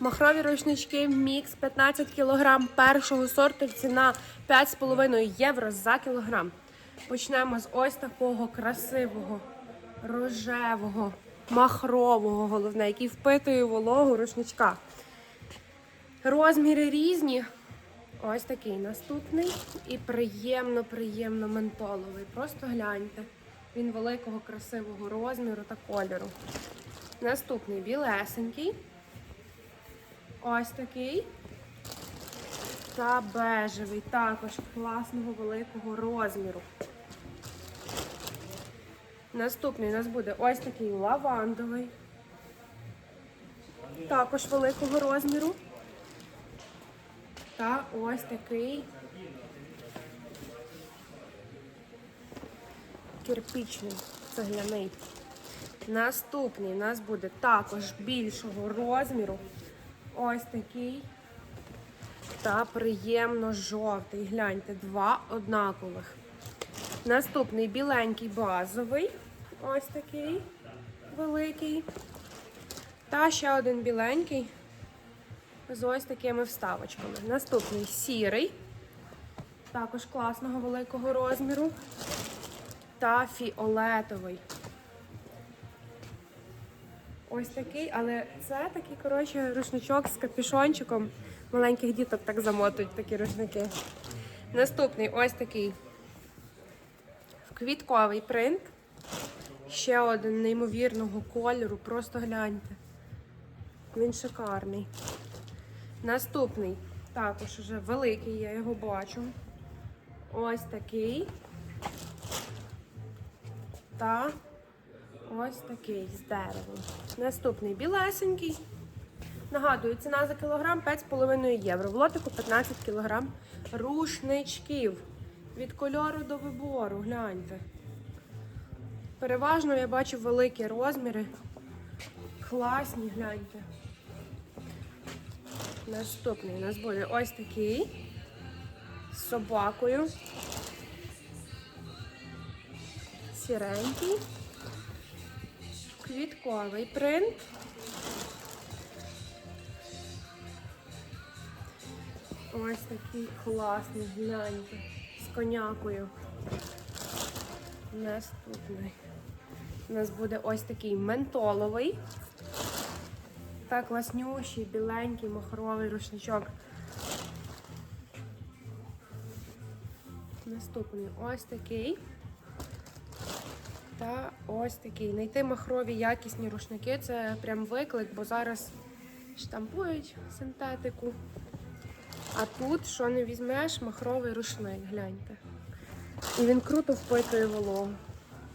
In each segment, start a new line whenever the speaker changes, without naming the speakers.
Махрові рушнички мікс 15 кг першого сорту. Ціна 5,5 євро за кілограм. Почнемо з ось такого красивого, рожевого, махрового, головне, який впитує вологу рушничка. Розміри різні. Ось такий наступний. І приємно, приємно ментоловий. Просто гляньте. Він великого, красивого розміру та кольору. Наступний білесенький. Ось такий. Та бежевий, також класного великого розміру. Наступний у нас буде ось такий лавандовий. Також великого розміру. Та ось такий кирпічний, цегляний. Наступний у нас буде також більшого розміру. Ось такий. Та приємно жовтий. Гляньте, два однакових. Наступний біленький базовий. Ось такий великий. Та ще один біленький з ось такими вставочками. Наступний сірий, також класного великого розміру. Та фіолетовий. Ось такий, але це такий, коротше, рушничок з капюшончиком. Маленьких діток так замотують такі рушники. Наступний ось такий квітковий принт. Ще один неймовірного кольору. Просто гляньте. Він шикарний. Наступний також уже великий, я його бачу. Ось такий. Та ось такий з деревом. Наступний білесенький. Нагадую, ціна за кілограм 5,5 євро. В лотику 15 кілограм рушничків. Від кольору до вибору, гляньте. Переважно я бачу великі розміри. Класні, гляньте. Наступний у нас буде ось такий з собакою. Сіренький. Квітковий принт. Ось такий класний, гляньте, з конякою. Наступний. У нас буде ось такий ментоловий. Та класнющий, біленький, махровий рушничок. Наступний ось такий. Ось такий. Найти махрові якісні рушники це прям виклик, бо зараз штампують синтетику. А тут, що не візьмеш, махровий рушник, гляньте. І він круто впитує вологу.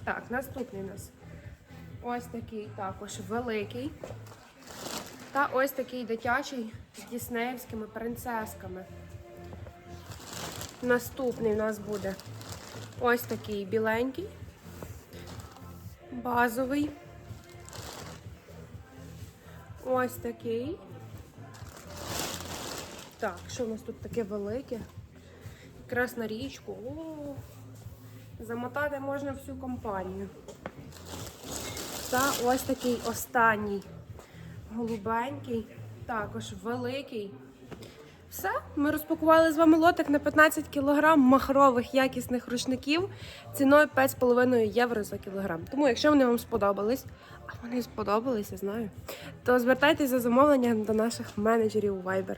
Так, наступний у нас ось такий також великий. Та ось такий дитячий з діснеївськими принцесками. Наступний у нас буде ось такий біленький, базовий. Ось такий. Так, що у нас тут таке велике? Якраз на річку. О, замотати можна всю компанію. Та ось такий останній голубенький, також великий. Все, ми розпакували з вами лотик на 15 кг махрових якісних рушників ціною 5,5 євро за кілограм. Тому, якщо вони вам сподобались, а вони сподобались, я знаю, то звертайтеся за замовленням до наших менеджерів у Viber.